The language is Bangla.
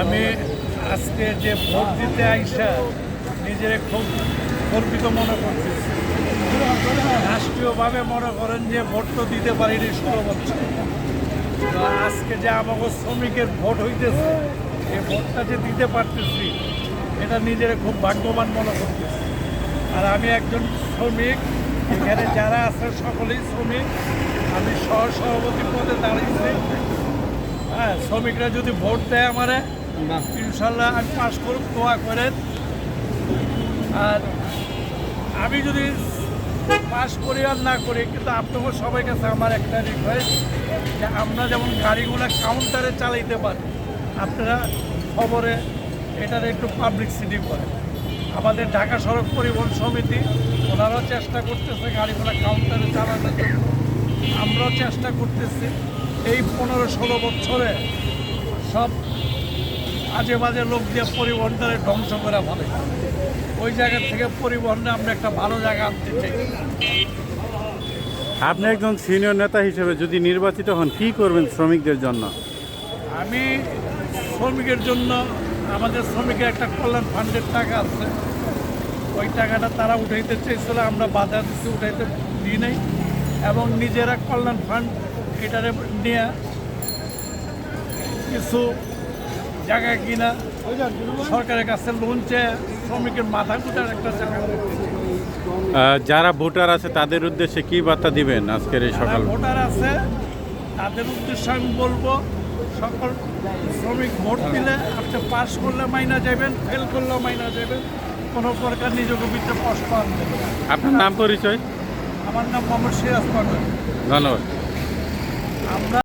আমি আজকে যে ভোট দিতে আইসা নিজের খুব গর্বিত মনে করতেছি। রাষ্ট্রীয়ভাবে মনে করেন যে ভোট তো দিতে পারিনি ষোলো বছর। আজকে যে আমাকে শ্রমিকের ভোট হইতেছে, এই ভোটটা যে দিতে পারতেছি, এটা নিজের খুব ভাগ্যবান মনে করতেছি। আর আমি একজন শ্রমিক, এখানে যারা আছে সকলেই শ্রমিক। আমি সহ সভাপতি পদে দাঁড়িয়েছি হ্যাঁ শ্রমিকরা যদি ভোট দেয় আমারে ইনশাল্লাহ আমি পাশ করব দোয়া করেন। আর আমি যদি পাশ করি আর না করি, কিন্তু আপনাদের সবাই কাছে আমার একটা রিকোয়েস্ট যে আমরা যেমন গাড়িগুলো কাউন্টারে চালাইতে পারি, আপনারা খবরে এটার একটু পাবলিক সিটি করেন। আমাদের ঢাকা সড়ক পরিবহন সমিতি, ওনারাও চেষ্টা করতেছে গাড়িগুলো কাউন্টারে চালানোর জন্য। আমরাও চেষ্টা করতেছি, এই পনেরো ষোলো বছরে সব আজে বাজে লোক দিয়ে পরিবহনটারে ধ্বংস করে ফেলে। ওই জায়গা থেকে পরিবহনে আমরা একটা ভালো জায়গা আনতে চাই। আপনি একজন সিনিয়র নেতা হিসেবে যদি নির্বাচিত হন কি করবেন শ্রমিকদের জন্য? আমি শ্রমিকের জন্য আমাদের শ্রমিকের একটা কল্যাণ ফান্ডের টাকা আছে। ওই টাকাটা তারা উঠাইতে চেয়েছিল আমরা বাধা দিচ্ছি উঠাইতে দিই নাই। এবং নিজেরা কল্যাণ ফান্ড এটারে নিয়ে কিছু জায়গা কিনা সরকারের কাছে লোন চেয়ে শ্রমিকের মাথা কুটার একটা জায়গা। যারা ভোটার আছে তাদের উদ্দেশ্যে কি বার্তা দিবেন আজকের এই সকাল? ভোটার আছে তাদের উদ্দেশ্যে আমি বলব সকল শ্রমিক ভোট দিলে আপনি পাস করলে মাইনা যাবেন ফেল করলেও মাইনা যাবেন কোনো প্রকার নিজেকে ভিতরে কষ্ট আনবেন আপনার নাম পরিচয়? আমার নাম মোহাম্মদ সিরাজ পাঠান ধন্যবাদ। আমরা